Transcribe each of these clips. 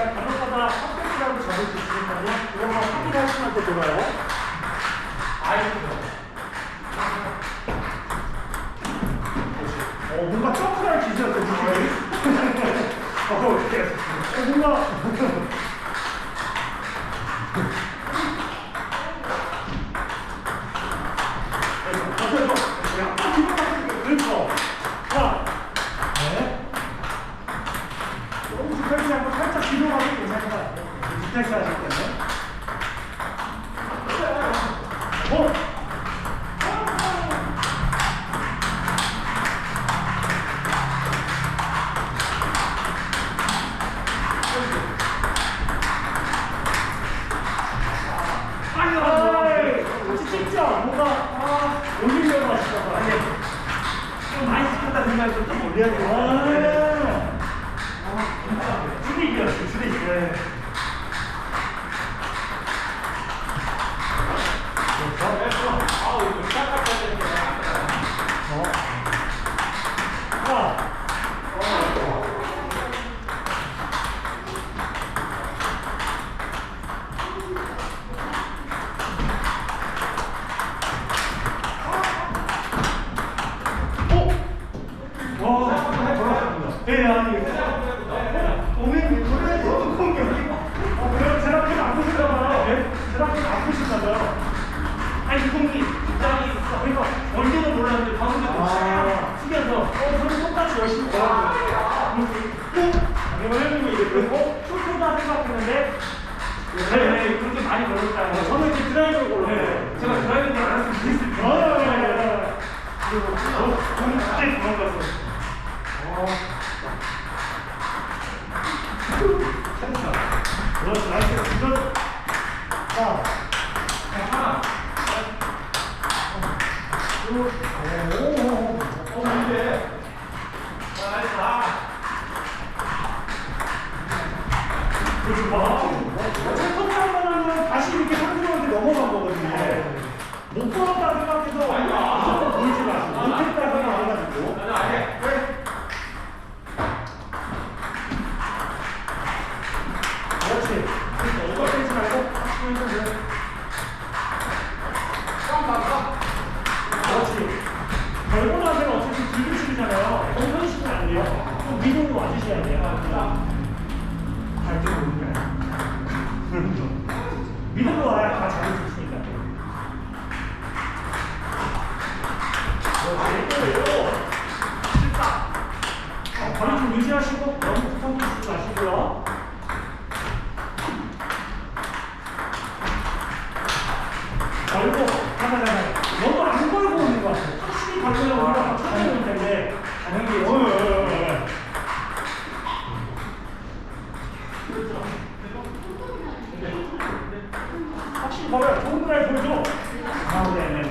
제가 간혹가다 헛배기라고 적을 수 있으니까요. 그런 거 확인하시면 또 돌아요. 어, 뭔가 점프할 기세였어, 느낌이. 어, 이렇게. 어, 뭔가. 같이 찍죠? 뭔가, 아, 올리려고 하시다가. 아니, 좀 많이 찍혔다 생각이 좀 올려야 돼요. 아, 분위기였어, 분위기. 네. 네, 네, 그렇게 많이 걸었다는 거. 저는 이제 드라이브를. 네, 제가 드라이브를 안 했으면 아, 텐데. 네, 네, 네. 그리고 저, 저는 갑자기 도망갔어요. 어. 그렇지, 나이스. 이거, 자. 하나. 오, 오, 어, 근데. 아, 나이스. 아. 그렇지, 와. 이렇게 상대방한테 넘어간 거거든요. 못 걸었다 생각해서 무조건 보이지 마시고, 못했다 생각해가지고. 나는 아니야. 그렇지. 그러니까 오버 빼지 말고 하시면 돼. 그렇지. 결고 나서는 어차피 불규칙이잖아요. 공편식은 안 돼요. 좀 미동으로 와주셔야 돼요. 좀 유지하시고 너무 부탁드리지 마시고요. 걸고 가자 가자 너무 안 걸고 오는 것 같아 확실히 걸면 우리가 막 찾아오는 텐데 당연히. 확실히 걸어요 좋은 드라이 보여줘 아 네 네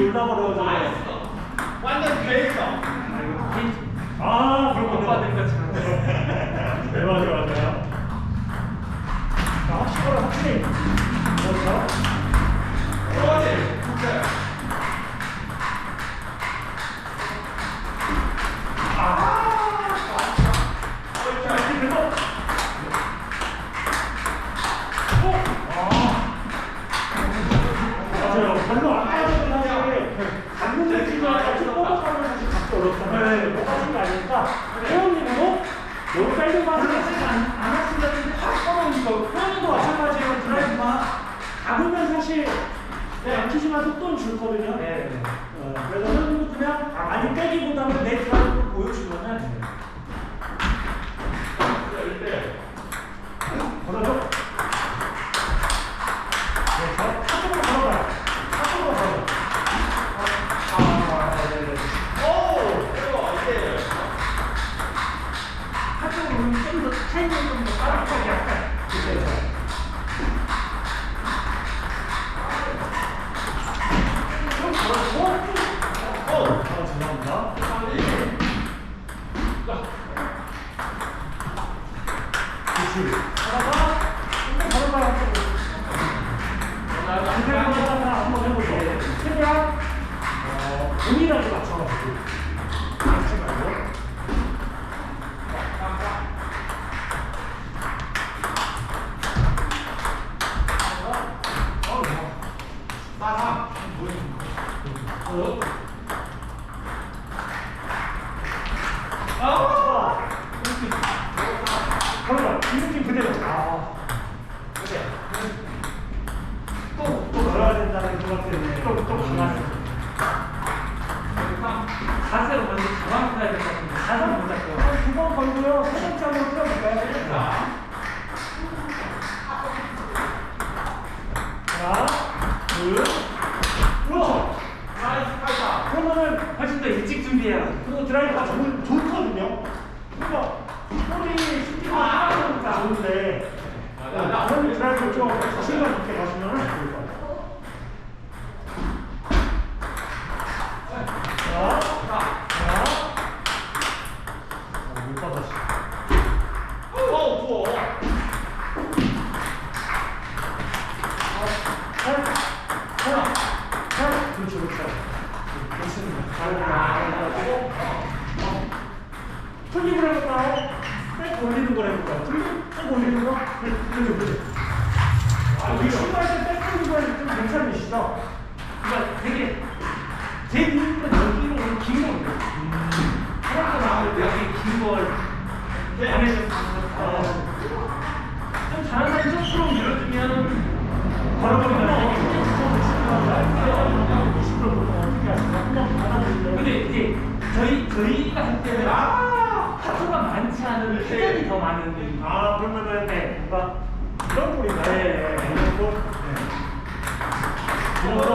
놀라버려가지고. 완전 배했어. 아 그렇군요. 오빠들 것처럼. 네 맞아요 맞아요. 자, 확실히 확실히. 그렇죠. 그거지. 진짜. 별로 안 빠지긴 하는데 갖는 느낌을 같이 뽑아가면 사실 어렵잖아요. 못 가진 게 아니니까 회원님도 너무 짧은 않- 안 하신다는데 확 꺼놓으니까 회원님도 마찬가지예요. 드라이브만 잡으면 사실 양키지만 속도는 줄거든요. 네. 어, 그래서 회원님도 그냥 많이 빼기보다는 내 드라이브를 보여주면은 걸어줘. 좀더 타이밍 좀더 빠르게 약간. 그렇죠. 좀걸어주고. 어, 아, 죄송합니다. 그렇지. 하다가 바로 바로 하다가 한번 해보죠. 최대한 어, 동일하게 맞춰가지고 맞지 말고. 아, 그러면 이 느낌 그대로. 아, 또, 또 넣어야 된다는 그것 때문에 또, 또 강하네. 자세로 먼저 잡아놓아야 될것 같은데 자세 못 잡고 두번 걸고요. 하나, 둘, 그렇죠. 그러면은 훨씬 더 일찍 준비해야 그리고 드라이브가 좋, 좋거든요. 그러니까 볼이 스피드가 빠르니까 좋은데 그런 드라이브를 좀 자신감 있게 가시면 좋을 것 같아요. 자, 자, 자, 못 받았어. 살, 살, 살. 그렇죠, 그렇죠. 좋습니다. 잘하고 틀리고 해볼까요? 백 올리는 걸 해볼까요? 틀리, 백 올리는 거? 네, 틀리, 틀리. 아, 우리 신발 때백 올리는 거좀 괜찮으시죠? 그러니까 되게 제 눈은 여 안 해줬어 좀 잘하는 사람이 좀 프로 밀어주면 바로 그러면 20% 보통 어떻게 하시나요? 한번 받아보실래요? 근데 이제 저희 저희가 할 때는 타투가 많지 않은 회전이 더 많은 아, 그러면은, 네, 뭔가, 이런 볼인가요? 네. 이런 볼? 네. 그래서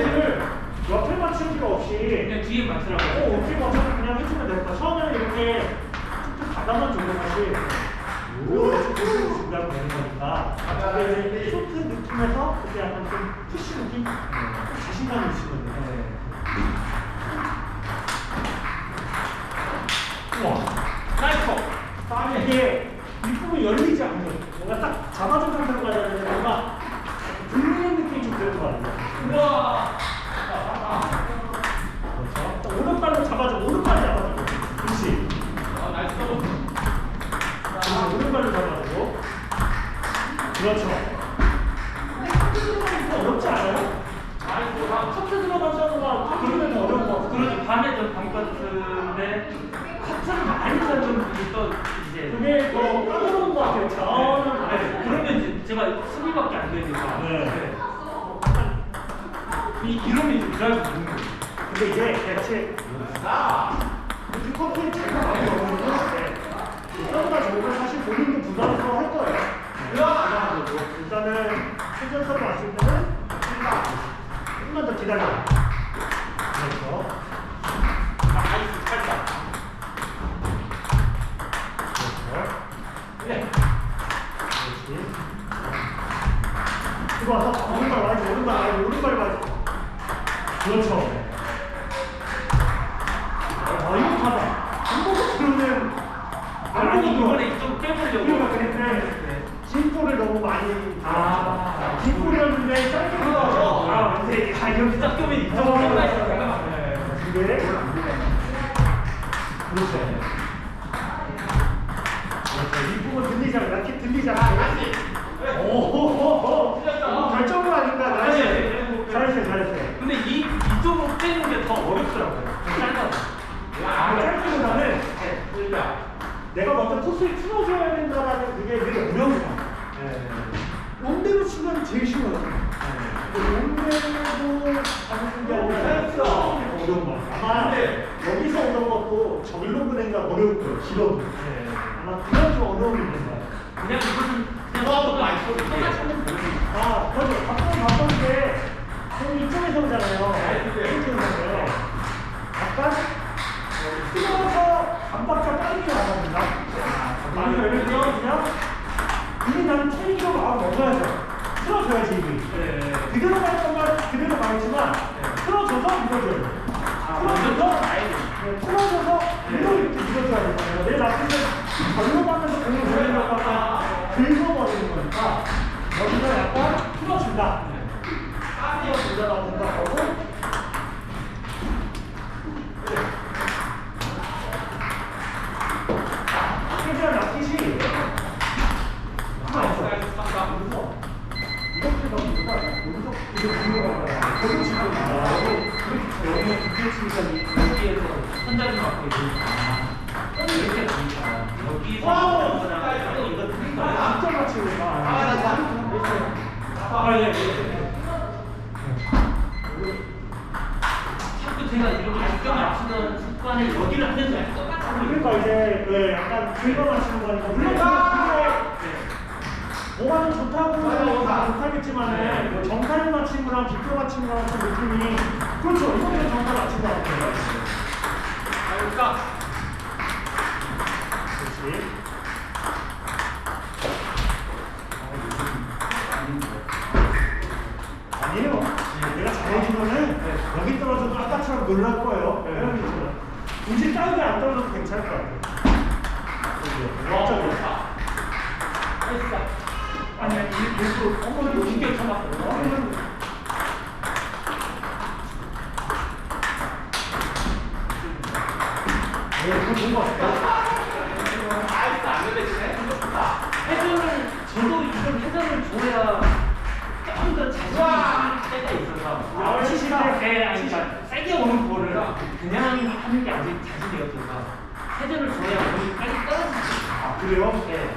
을 옆에 맞출 필요 없이 그냥 뒤에 맞추라고 어, 어떻게 맞춰 그냥 해주면 될까? 처음에는 이렇게 툭툭 가다만 정도 다시 이렇게 준비하면 되는 거니까 이제 쇼트 느낌에서 그때 약간 좀 푸시 느낌? 좀 자신감이 있으면 돼요. 우와. 나이스 이게 윗부분이 열리지 않고 뭔가 딱 잡아준 상태로 가야 되는데 뭔가 긁는 느낌이 좀 들을 것 같아요 우와 그렇죠. 또 오른발로 잡아줘. 오른발 잡아줘. 그렇지. 아, 나이스 자, 오른발로 잡아주고. 그렇죠. 근데 카트 들어가는 거 어렵지 않아요? 카트 들어가자는 거 그러면 어려운 거 같아. 그러지 밤에 좀 감거쓰는데 커트를 많이 잡는 분이 또 이제 그게 더 까다로운 거 같아요. 자원을 네, 그러면 이제 제가 수비밖에 안 되니까 네. 이 드라이브 되는 거예요 근데 이제 대체 그 커트를 제가 많이 먹는데 서브가 저거 사실 본인도 부담스러워 할 거예요. 부담스러워. 일단은 최전선을 왔을 때는 조금만 더 기다려. 아. 진포였는데 짧게 들어가서 아 근데 아 여기 딱 껴면 이쪽 어. 생각이 생각나네 근데 그렇죠. 그렇죠. 이 부분 들리잖아. 이렇게 들리잖아. 오호호호. 이거 결정은 아닌가? 나이스. 네, 네. 잘했어요, 잘했어요. 근데 이 이쪽으로 빼는 게 더 어렵더라고요 어려울 거예요. 길어도. 아마 그런 좀 어려움이 있는 거야. 그냥 이거는 그냥 써도 안 써도 되는 아, 그렇죠. 가끔 봤던데, 좀 이쪽에서 오잖아요. 이쪽에서 오잖아요. 약간, 틀어서 반박자 빠르게 나갑니다. 아니, 들어, 그냥, 이미 나는 트레이닝을 마음 먹어야죠. 틀어줘야지, 이미. 네. 그대로 갈 거면 그대로 가야지만, 틀어줘서 밀어줘야 돼. 아, 틀어줘서, 된다. 까지만 모자라 된다. 와우! 이거 그니까 앞쪽 아, 나 잘. 아, 예, 예. 자꾸 제가 이렇게 앞점 맞추는 습관에 여기를 하면서 똑같은 그러니까 이제 네, 약간 긁어 맞추는 거니까 물론 그게 뭐가 좀 좋다고 다. 못하겠지만은 뭐 정타를 맞힌 거랑 비표 맞힌 거랑 좀 느낌이 그렇죠. 이거는 정타 맞힌 거 같아요. 그러니까 그렇지 아니에요 내가 잘해주면은 여기 떨어져도 아까처럼 놀랄 거예요. 회원님처럼 굳이 다운이 안 떨어져도 괜찮을 것 같아요. 갑자기 아니, 아니, 일부러 어머니 신경 쳐봤어요. 네, 그거 본거 같아요. 아이스 안 걸리시네. 회전을, 저도 이걸 회전을 줘야 조금 더 있을 때가 있어서. 아, 치시다. 그러니까 세게 오는 볼을 그냥 하는 게 아직 자신이 없어서 회전을 줘야 볼이 빨리 떨어지죠. 아 그래요? 네.